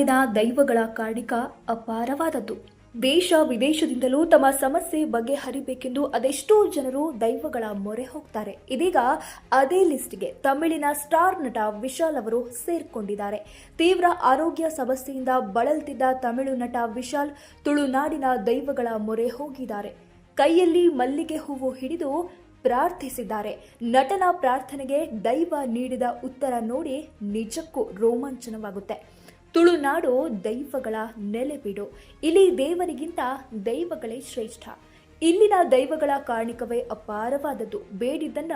ತುಳುನಾಡಿನ ದೈವಗಳ ಕಾಣಿಕ ಅಪಾರವಾದದ್ದು. ದೇಶ ವಿದೇಶದಿಂದಲೂ ತಮ್ಮ ಸಮಸ್ಯೆ ಬಗೆಹರಿಬೇಕೆಂದು ಅದೆಷ್ಟೋ ಜನರು ದೈವಗಳ ಮೊರೆ ಹೋಗ್ತಾರೆ. ಇದೀಗ ಅದೇ ಲಿಸ್ಟ್ಗೆ ತಮಿಳಿನ ಸ್ಟಾರ್ ನಟ ವಿಶಾಲ್ ಅವರು ಸೇರ್ಕೊಂಡಿದ್ದಾರೆ. ತೀವ್ರ ಆರೋಗ್ಯ ಸಮಸ್ಯೆಯಿಂದ ಬಳಲ್ತಿದ್ದ ತಮಿಳು ನಟ ವಿಶಾಲ್ ತುಳುನಾಡಿನ ದೈವಗಳ ಮೊರೆ ಹೋಗಿದ್ದಾರೆ. ಕೈಯಲ್ಲಿ ಮಲ್ಲಿಗೆ ಹೂವು ಹಿಡಿದು ಪ್ರಾರ್ಥಿಸಿದ್ದಾರೆ. ನಟನ ಪ್ರಾರ್ಥನೆಗೆ ದೈವ ನೀಡಿದ ಉತ್ತರ ನೋಡಿ ನಿಜಕ್ಕೂ ರೋಮಾಂಚನವಾಗುತ್ತೆ. ತುಳುನಾಡು ದೈವಗಳ ನೆಲೆಬಿಡು ಇಲ್ಲಿ ದೇವರಿಗಿಂತ ದೈವಗಳೇ ಶ್ರೇಷ್ಠ. ಇಲ್ಲಿನ ದೈವಗಳ ಕಾರಣಿಕವೇ ಅಪಾರವಾದದ್ದು. ಬೇಡಿದ್ದನ್ನ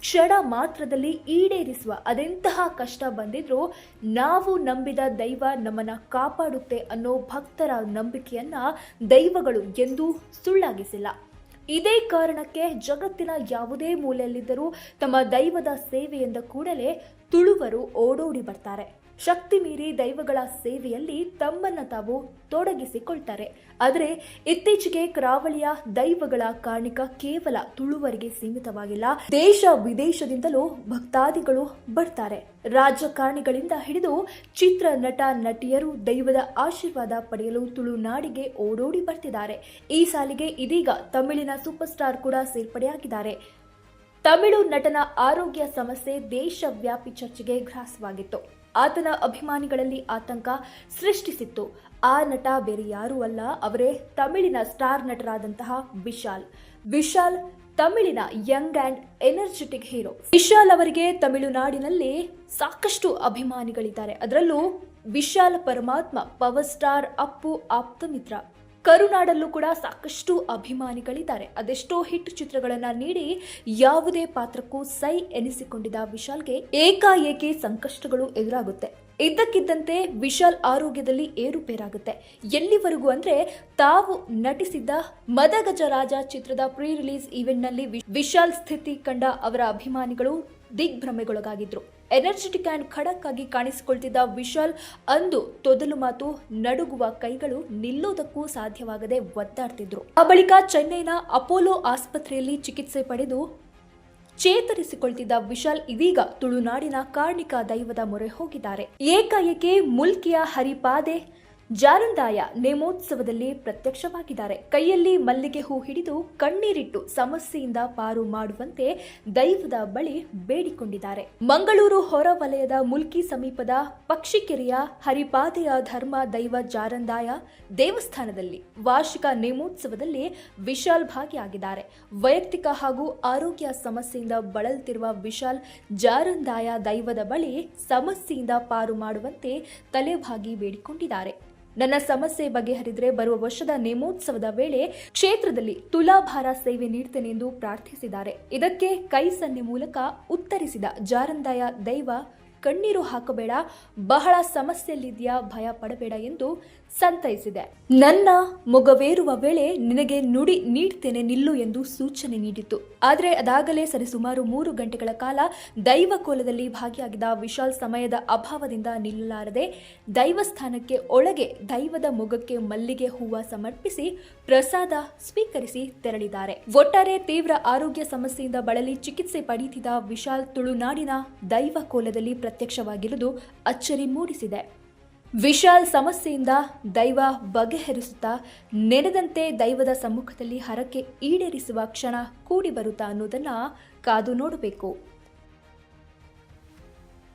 ಕ್ಷಣ ಮಾತ್ರದಲ್ಲಿ ಈಡೇರಿಸುವ ಅದೆಂತಹ ಕಷ್ಟ ಬಂದಿದ್ರೂ ನಾವು ನಂಬಿದ ದೈವ ನಮ್ಮನ್ನ ಕಾಪಾಡುತ್ತೆ ಅನ್ನೋ ಭಕ್ತರ ನಂಬಿಕೆಯನ್ನ ದೈವಗಳು ಎಂದೂ ಸುಳ್ಳಾಗಿಸಿಲ್ಲ. ಇದೇ ಕಾರಣಕ್ಕೆ ಜಗತ್ತಿನ ಯಾವುದೇ ಮೂಲೆಯಲ್ಲಿದ್ದರೂ ತಮ್ಮ ದೈವದ ಸೇವೆಯಿಂದ ಕೂಡಲೇ ತುಳುವರು ಓಡೋಡಿ ಬರ್ತಾರೆ. ಶಕ್ತಿ ಮೀರಿ ದೈವಗಳ ಸೇವೆಯಲ್ಲಿ ತಮ್ಮನ್ನ ತಾವು ತೊಡಗಿಸಿಕೊಳ್ತಾರೆ. ಆದರೆ ಇತ್ತೀಚೆಗೆ ಕರಾವಳಿಯ ದೈವಗಳ ಕಾಣಿಕ ಕೇವಲ ತುಳುವರಿಗೆ ಸೀಮಿತವಾಗಿಲ್ಲ. ದೇಶ ವಿದೇಶದಿಂದಲೂ ಭಕ್ತಾದಿಗಳು ಬರ್ತಾರೆ. ರಾಜಕಾರಣಿಗಳಿಂದ ಹಿಡಿದು ಚಿತ್ರ, ನಟ, ನಟಿಯರು ದೈವದ ಆಶೀರ್ವಾದ ಪಡೆಯಲು ತುಳುನಾಡಿಗೆ ಓಡೋಡಿ ಬರ್ತಿದ್ದಾರೆ. ಈ ಸಾಲಿಗೆ ಇದೀಗ ತಮಿಳಿನ ಸೂಪರ್ ಸ್ಟಾರ್ ಕೂಡ ಸೇರ್ಪಡೆಯಾಗಿದ್ದಾರೆ. ತಮಿಳು ನಟನ ಆರೋಗ್ಯ ಸಮಸ್ಯೆ ದೇಶವ್ಯಾಪಿ ಚರ್ಚೆಗೆ ಗ್ರಾಸವಾಗಿತ್ತು. ಆತನ ಅಭಿಮಾನಿಗಳಲ್ಲಿ ಆತಂಕ ಸೃಷ್ಟಿಸಿತ್ತು. ಆ ನಟ ಬೇರೆ ಯಾರೂ ಅಲ್ಲ, ಅವರೇ ತಮಿಳಿನ ಸ್ಟಾರ್ ನಟರಾದಂತಹ Vishal. Vishal ತಮಿಳಿನ young and energetic hero. Vishal ಅವರಿಗೆ ತಮಿಳುನಾಡಿನಲ್ಲಿ ಸಾಕಷ್ಟು ಅಭಿಮಾನಿಗಳಿದ್ದಾರೆ. ಅದರಲ್ಲೂ ವಿಶಾಲ್ ಪರಮಾತ್ಮ ಪವರ್ ಸ್ಟಾರ್ ಅಪ್ಪು ಆಪ್ತ ಮಿತ್ರ. ಕರುನಾಡಲ್ಲೂ ಕೂಡ ಸಾಕಷ್ಟು ಅಭಿಮಾನಿಗಳಿದ್ದಾರೆ. ಅದೆಷ್ಟೋ ಹಿಟ್ ಚಿತ್ರಗಳನ್ನ ನೀಡಿ ಯಾವುದೇ ಪಾತ್ರಕ್ಕೂ ಸೈ ಎನಿಸಿಕೊಂಡಿದ್ದ ವಿಶಾಲ್ಗೆ ಏಕಾಏಕಿ ಸಂಕಷ್ಟಗಳು ಎದುರಾಗುತ್ತೆ. ಇದ್ದಕ್ಕಿದ್ದಂತೆ ವಿಶಾಲ್ ಆರೋಗ್ಯದಲ್ಲಿ ಏರುಪೇರಾಗುತ್ತೆ. ಎಲ್ಲಿವರೆಗೂ ಅಂದ್ರೆ ತಾವು ನಟಿಸಿದ್ದ ಮದಗಜರಾಜ ಚಿತ್ರದ ಪ್ರೀ ರಿಲೀಸ್ ಈವೆಂಟ್ನಲ್ಲಿ ನಲ್ಲಿ ವಿಶಾಲ್ ಸ್ಥಿತಿ ಕಂಡ ಅವರ ಅಭಿಮಾನಿಗಳು ದಿಗ್ಭ್ರಮೆಗೊಳಗಾಗಿದ್ರು ಎನರ್ಜೆಟಿಕ್ ಅಂಡ್ ಖಡಕ್ ಆಗಿ ಕಾಣಿಸಿಕೊಳ್ತಿದ್ದ ವಿಶಾಲ್ ಅಂದು ತೊದಲು ಮಾತು ನಡುಗುವ ಕೈಗಳು ನಿಲ್ಲೋದಕ್ಕೂ ಸಾಧ್ಯವಾಗದೆ ಒದ್ದಾಡ್ತಿದ್ರು. ಆ ಬಳಿಕ ಚೆನ್ನೈನ ಅಪೋಲೋ ಆಸ್ಪತ್ರೆಯಲ್ಲಿ ಚಿಕಿತ್ಸೆ ಪಡೆದು ಚೇತರಿಸಿಕೊಳ್ತಿದ್ದ ವಿಶಾಲ್ ಇದೀಗ ತುಳುನಾಡಿನ ಕಾರ್ಣಿಕ ದೈವದ ಮೊರೆ ಹೋಗಿದ್ದಾರೆ. ಏಕಾಏಕಿ ಮುಲ್ಕಿಯ ಹರಿಪಾದೆ ಜಾರಂದಾಯ ನೇಮೋತ್ಸವದಲ್ಲಿ ಪ್ರತ್ಯಕ್ಷವಾಗಿದ್ದಾರೆ. ಕೈಯಲ್ಲಿ ಮಲ್ಲಿಗೆ ಹೂ ಹಿಡಿದು ಕಣ್ಣೀರಿಟ್ಟು ಸಮಸ್ಯೆಯಿಂದ ಪಾರು ಮಾಡುವಂತೆ ದೈವದ ಬಳಿ ಬೇಡಿಕೊಂಡಿದ್ದಾರೆ. ಮಂಗಳೂರು ಹೊರವಲಯದ ಮುಲ್ಕಿ ಸಮೀಪದ ಪಕ್ಷಿಕೆರೆಯ ಹರಿಪಾದೆಯ ಧರ್ಮ ದೈವ ಜಾರಂದಾಯ ದೇವಸ್ಥಾನದಲ್ಲಿ ವಾರ್ಷಿಕ ನೇಮೋತ್ಸವದಲ್ಲಿ ವಿಶಾಲ್ ಭಾಗಿಯಾಗಿದ್ದಾರೆ. ವೈಯಕ್ತಿಕ ಹಾಗೂ ಆರೋಗ್ಯ ಸಮಸ್ಯೆಯಿಂದ ಬಳಲ್ತಿರುವ ವಿಶಾಲ್ ಜಾರಂದಾಯ ದೈವದ ಬಳಿ ಸಮಸ್ಯೆಯಿಂದ ಪಾರು ಮಾಡುವಂತೆ ತಲೆಭಾಗಿ ಬೇಡಿಕೊಂಡಿದ್ದಾರೆ. ನನ್ನ ಸಮಸ್ಯೆ ಬಗೆಹರಿದ್ರೆ ಬರುವ ವರ್ಷದ ನೇಮೋತ್ಸವದ ವೇಳೆ ಕ್ಷೇತ್ರದಲ್ಲಿ ತುಲಾಭಾರ ಸೇವೆ ನೀಡ್ತೇನೆ ಎಂದು ಪ್ರಾರ್ಥಿಸಿದ್ದಾರೆ. ಇದಕ್ಕೆ ಕೈ ಸನ್ನೆ ಮೂಲಕ ಉತ್ತರಿಸಿದ ಜಾರಂದಾಯ ದೈವ, ಕಣ್ಣೀರು ಹಾಕಬೇಡ, ಬಹಳ ಸಮಸ್ಯೆಯಲ್ಲಿದೆಯಾ, ಭಯ ಪಡಬೇಡ ಎಂದು ಸಂತೈಸಿದೆ. ನನ್ನ ಮೊಗವೇರುವ ವೇಳೆ ನಿನಗೆ ನುಡಿ ನೀಡ್ತೇನೆ ನಿಲ್ಲು ಎಂದು ಸೂಚನೆ ನೀಡಿತು ಆದರೆ ಅದಾಗಲೇ ಸರಿಸುಮಾರು ಮೂರು ಗಂಟೆಗಳ ಕಾಲ ದೈವ ಕೋಲದಲ್ಲಿ ಭಾಗಿಯಾಗಿದ್ದ ವಿಶಾಲ್ ಸಮಯದ ಅಭಾವದಿಂದ ನಿಲ್ಲಲಾರದೆ ದೈವಸ್ಥಾನಕ್ಕೆ ಒಳಗೆ ದೈವದ ಮೊಗಕ್ಕೆ ಮಲ್ಲಿಗೆ ಹೂವ ಸಮರ್ಪಿಸಿ ಪ್ರಸಾದ ಸ್ವೀಕರಿಸಿ ತೆರಳಿದ್ದಾರೆ. ಒಟ್ಟಾರೆ ತೀವ್ರ ಆರೋಗ್ಯ ಸಮಸ್ಯೆಯಿಂದ ಬಳಲಿ ಚಿಕಿತ್ಸೆ ಪಡೆಯುತ್ತಿದ್ದ ವಿಶಾಲ್ ತುಳುನಾಡಿನ ದೈವ ಕೋಲದಲ್ಲಿ ಪ್ರತ್ಯಕ್ಷವಾಗಿರುವುದು ಅಚ್ಚರಿ ಮೂಡಿಸಿದೆ. ವಿಶಾಲ್ ಸಮಸ್ಯೆಯಿಂದ ದೈವ ಬಗೆಹರಿಸುತ್ತಾ ನೆನೆದಂತೆ ದೈವದ ಸಮ್ಮುಖದಲ್ಲಿ ಹರಕೆ ಈಡೇರಿಸುವ ಕ್ಷಣ ಕೂಡಿ ಬರುತ್ತಾ ಅನ್ನೋದನ್ನು ಕಾದು ನೋಡಬೇಕು.